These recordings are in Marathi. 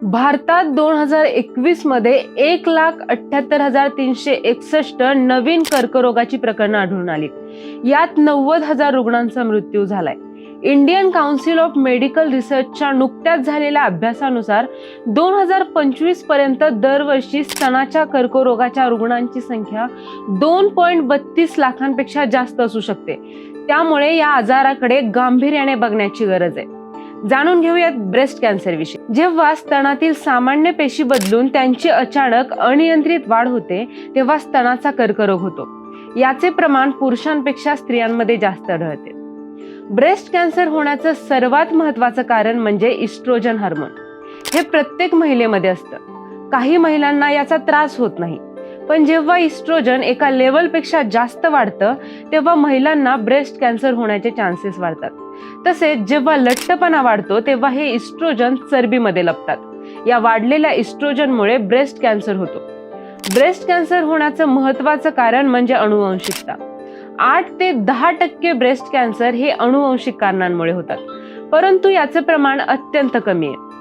भारतात दोन हजार एकवीसमध्ये एक लाख अठ्याहत्तर हजार तीनशे एकसष्ट नवीन कर्करोगाची प्रकरणं आढळून आली. यात नव्वद हजार रुग्णांचा मृत्यू झालाय. इंडियन काउन्सिल ऑफ मेडिकल रिसर्चच्या नुकत्याच झालेल्या अभ्यासानुसार दोन हजार पंचवीसपर्यंत दरवर्षी स्तनाच्या कर्करोगाच्या रुग्णांची संख्या दोन पॉईंट बत्तीस लाखांपेक्षा जास्त असू शकते. त्यामुळे या आजाराकडे गांभीर्याने बघण्याची गरज आहे. जाणून घेऊयात ब्रेस्ट कॅन्सर विषयी. जेव्हा स्तनातील सामान्य पेशी बदलून त्यांची अचानक अनियंत्रित वाढ होते तेव्हा स्तनाचा कर्करोग होतो. याचे प्रमाण पुरुषांपेक्षा स्त्रियांमध्ये जास्त आढळते. ब्रेस्ट कॅन्सर होण्याचं सर्वात महत्वाचं कारण म्हणजे इस्ट्रोजन हार्मोन हे प्रत्येक महिलेमध्ये असतं. काही महिलांना याचा त्रास होत नाही. पण जेव्हा इस्ट्रोजन एका लेवलपेक्षा जास्त वाढतं तेव्हा महिलांना ब्रेस्ट कॅन्सर होण्याचे चान्सेस वाढतात. तसेच जेव्हा लठ्ठपणा वाढतो तेव्हा हे इस्ट्रोजन चरबीमध्ये लपतात. या वाढलेल्या इस्ट्रोजनमुळे ब्रेस्ट कॅन्सर होतो. ब्रेस्ट कॅन्सर होण्याचं महत्वाचं कारण म्हणजे अणुवंशिकता. आठ ते दहा टक्के ब्रेस्ट कॅन्सर हे अणुवंशिक कारणांमुळे होतात. परंतु याचं प्रमाण अत्यंत कमी आहे.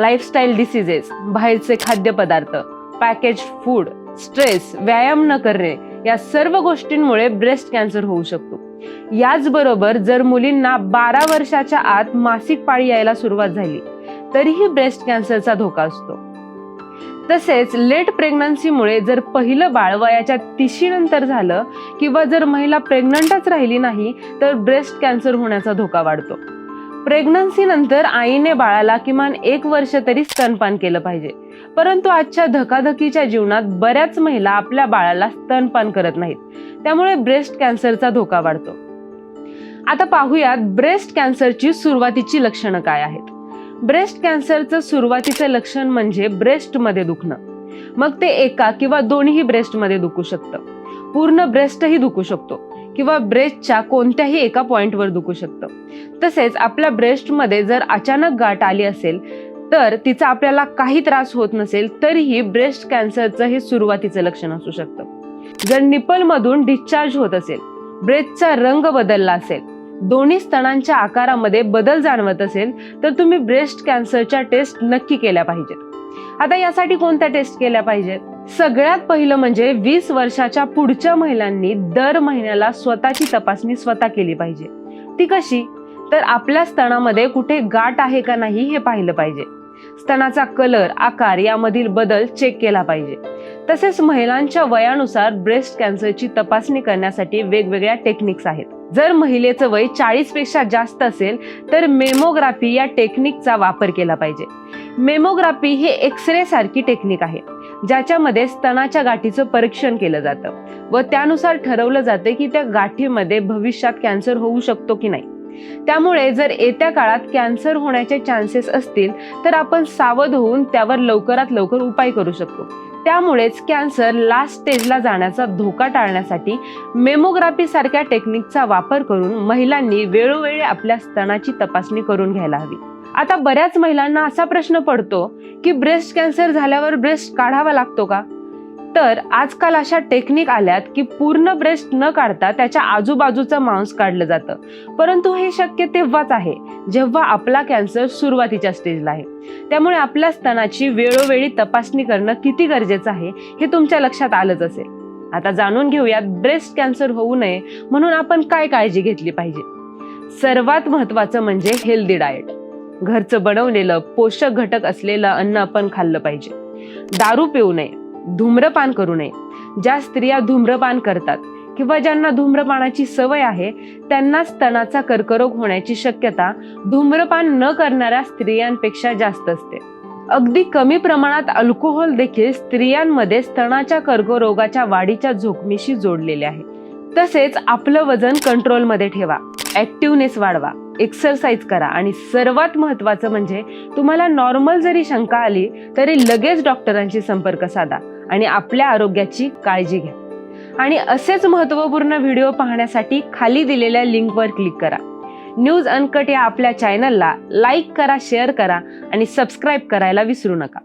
लाईफस्टाईल डिसिजेस बाहेरचे खाद्यपदार्थ पॅकेज फूड स्ट्रेस व्यायाम न करणे या सर्व गोष्टींमुळे ब्रेस्ट कॅन्सर होऊ शकतो. याचबरोबर जर मुलींना बारा वर्षाच्या आत मासिक पाळी यायला सुरुवात झाली तरीही ब्रेस्ट कॅन्सरचा धोका असतो. तसेच लेट प्रेग्नन्सीमुळे जर पहिलं बाळ वयाच्या तिशीनंतर झालं किंवा जर महिला प्रेग्नंटच राहिली नाही तर ब्रेस्ट कॅन्सर होण्याचा धोका वाढतो. प्रेग्नन्सी नंतर आईने बाळाला किमान एक वर्ष तरी स्तनपान केलं पाहिजे. परंतु आजच्या धकाधकीच्या जीवनात बऱ्याच महिला आपल्या बाळाला स्तनपान करत नाहीत. त्यामुळे ब्रेस्ट कॅन्सरचा धोका वाढतो. आता पाहूयात ब्रेस्ट कॅन्सरची सुरुवातीची लक्षणं काय आहेत? ब्रेस्ट कॅन्सरचं सुरुवातीचं लक्षण म्हणजे ब्रेस्टमध्ये दुखणं. मग ते एका किंवा दोन्ही ब्रेस्टमध्ये दुखू शकतं. पूर्ण ब्रेस्टही दुखू शकतो. किंवा ब्रेस्टच्या कोणत्याही एका पॉईंटवर दुखू शकतं. तसेच आपल्या ब्रेस्टमध्ये जर अचानक गाठ आली असेल तर तिचा आपल्याला काही त्रास होत नसेल तरीही ब्रेस्ट कॅन्सरचं हे सुरुवातीचं लक्षण असू शकतं. जर निपलमधून डिस्चार्ज होत असेल ब्रेस्टचा रंग बदलला असेल दोन्ही स्तनांच्या आकारामध्ये बदल जाणवत असेल तर तुम्ही ब्रेस्ट कॅन्सरच्या टेस्ट नक्की केल्या पाहिजेत. आता यासाठी कोणत्या टेस्ट केल्या पाहिजेत? सगळ्यात पहिलं म्हणजे वीस वर्षाच्या पुढच्या महिलांनी दर महिन्याला स्वतःची तपासणी स्वतः केली पाहिजे. ती कशी? तर आपल्या स्तनामध्ये कुठे गाठ आहे का नाही हे पाहिलं पाहिजे. स्तनाचा कलर आकार यामधील बदल चेक केला पाहिजे. तसेच महिलांच्या वयानुसार ब्रेस्ट कॅन्सरची तपासणी करण्यासाठी वेगवेगळ्या टेक्निक्स आहेत. जर महिलेचं वय चाळीसपेक्षा जास्त असेल तर मेमोग्राफी या टेक्निकचा वापर केला पाहिजे. मेमोग्राफी हे एक्सरे सारखी टेक्निक आहे. ज्याच्यामध्ये स्तनाच्या गाठीचं परीक्षण केलं जातं व त्यानुसार ठरवलं जातं की त्या गाठीमध्ये भविष्यात कॅन्सर होऊ शकतो की नाही. त्यामुळे जर येत्या काळात कॅन्सर होण्याचे चान्सेस असतील तर आपण सावध होऊन त्यावर लवकरात लवकर उपाय करू शकतो. त्यामुळेच कॅन्सर लास्ट स्टेजला जाण्याचा धोका टाळण्यासाठी मेमोग्राफी सारख्या टेक्निकचा वापर करून महिलांनी वेळोवेळी आपल्या स्तनाची तपासणी करून घ्यायला हवी. आता बऱ्याच महिलांना असा प्रश्न पडतो की ब्रेस्ट कॅन्सर झाल्यावर ब्रेस्ट काढावा लागतो का? तर आजकाल अशा टेक्निक आल्यात की पूर्ण ब्रेस्ट न काढता त्याच्या आजूबाजूचं मांस काढलं जातं. परंतु हे शक्य तेव्हाच आहे जेव्हा आपला कॅन्सर सुरुवातीच्या स्टेजला आहे. त्यामुळे आपल्या स्तनाची वेळोवेळी तपासणी करणं किती गरजेचं आहे हे तुमच्या लक्षात आलंच असेल. आता जाणून घेऊयात ब्रेस्ट कॅन्सर होऊ नये म्हणून आपण काय काळजी घेतली पाहिजे. सर्वात महत्वाचं म्हणजे हेल्दी डाएट घरचं बनवलेलं पोषक घटक असलेलं अन्न आपण खाल्लं पाहिजे. दारू पिऊ नये. धूम्रपान करू नये. ज्या स्त्रिया धूम्रपान करतात किंवा ज्यांना धूम्रपानाची सवय आहे त्यांना स्तनाचा कर्करोग होण्याची शक्यता धूम्रपान न करणाऱ्या स्त्रियांपेक्षा जास्त असते. अगदी कमी प्रमाणात अल्कोहोल देखील स्त्रियांमध्ये स्तनाच्या कर्करोगाच्या वाढीच्या जोखमीशी जोडलेले आहे. तसेच आपलं वजन कंट्रोलमध्ये ठेवा. ॲक्टिव्हनेस वाढवा. एक्सरसाइज करा. आणि सर्वात महत्त्वाचं म्हणजे तुम्हाला नॉर्मल जरी शंका आली तरी लगेच डॉक्टरांशी संपर्क साधा आणि आपल्या आरोग्याची काळजी घ्या. आणि असेच महत्त्वपूर्ण व्हिडिओ पाहण्यासाठी खाली दिलेल्या लिंकवर क्लिक करा. न्यूज अनकट या आपल्या चॅनलला लाईक करा शेअर करा आणि सबस्क्राईब करायला विसरू नका.